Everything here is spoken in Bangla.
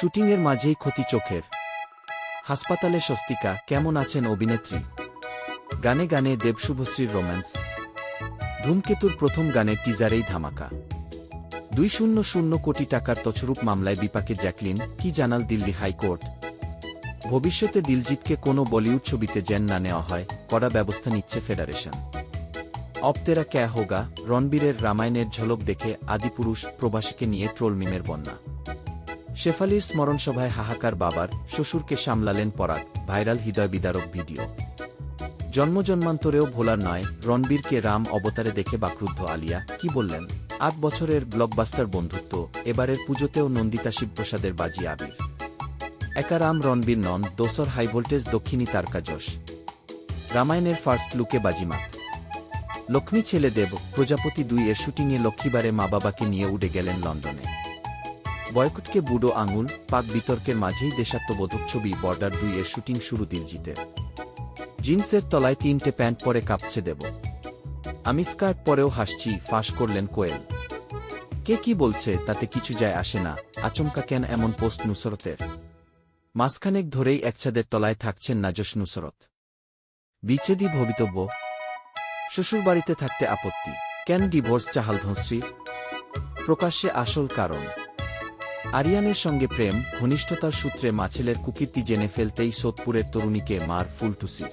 শুটিংয়ের মাঝেই ক্ষতি চোখের। হাসপাতালে স্বস্তিকা, কেমন আছেন অভিনেত্রী? গানে গানে দেবশুভশ্রীর রোম্যান্স। ধূমকেতুর প্রথম গানের টিজারেই ধামাকা। দুই শূন্য শূন্য কোটি টাকার তছরূপ মামলায় বিপাকে জ্যাকলিন, কি জানাল দিল্লি হাইকোর্ট? ভবিষ্যতে দিলজিৎকে কোনো বলিউড ছবিতে যেন না নেওয়া হয়, কড়া ব্যবস্থা নিচ্ছে ফেডারেশন। অপতেরা ক্যা হোগা, রণবীরের রামায়ণের ঝলক দেখে আদিপুরুষ প্রবাসীকে নিয়ে ট্রোল মিমের বন্যা। শেফালির স্মরণসভায় হাহাকার বাবার শ্বশুরকে সামলালেন পরাগ, ভাইরাল হৃদয় বিদারক ভিডিও। জন্মজন্মান্তরেও ভোলার নয়, রণবীরকে রাম অবতারে দেখে বাক্রুদ্ধ আলিয়া, কি বললেন? আট বছরের ব্লকবাস্টার বন্ধুত্ব, এবারের পুজোতেও নন্দিতা শিবপ্রসাদের বাজি আবির। একা রাম রণবীর নন, দোসর হাইভোল্টেজ দক্ষিণী তারকা যশ। রামায়ণের ফার্স্ট লুকে বাজিমাত। লক্ষ্মী ছেলে দেব, প্রজাপতি দুই এর শুটিংয়ে লক্ষ্মীবারে মা বাবাকে নিয়ে উড়ে গেলেন লন্ডনে। বয়কটকে বুড়ো আঙুল, পাক বিতর্কের মাঝেই দেশাত্মবোধক ছবি বর্ডার দুই এর শুটিং শুরু দিলজিতের জিন্সের তলায় তিনটে প্যান্ট পরে কাঁপছে দেব। আমি স্কার্ট পরেও হাসছি, ফাঁস করলেন কোয়েল। কে কি বলছে, তাতে কিছু যায় আসে না, আচমকা কেন এমন পোস্ট নুসরতের? মাসখানেক ধরেই একছাদের তলায় থাকছেন নাজস নুসরত। বিচ্ছেদই ভবিতব্য। শ্বশুরবাড়িতে থাকতে আপত্তি। কেন ডিভোর্স, চাহাল ধনশ্রীর প্রকাশ্যে আসল কারণ। আরিয়ানের সঙ্গে প্রেম ঘনিষ্ঠতার সূত্রে মাছেলের কুকীর্তি জেনে ফেলতেই সোদপুরের তরুণীকে মার ফুলটুসির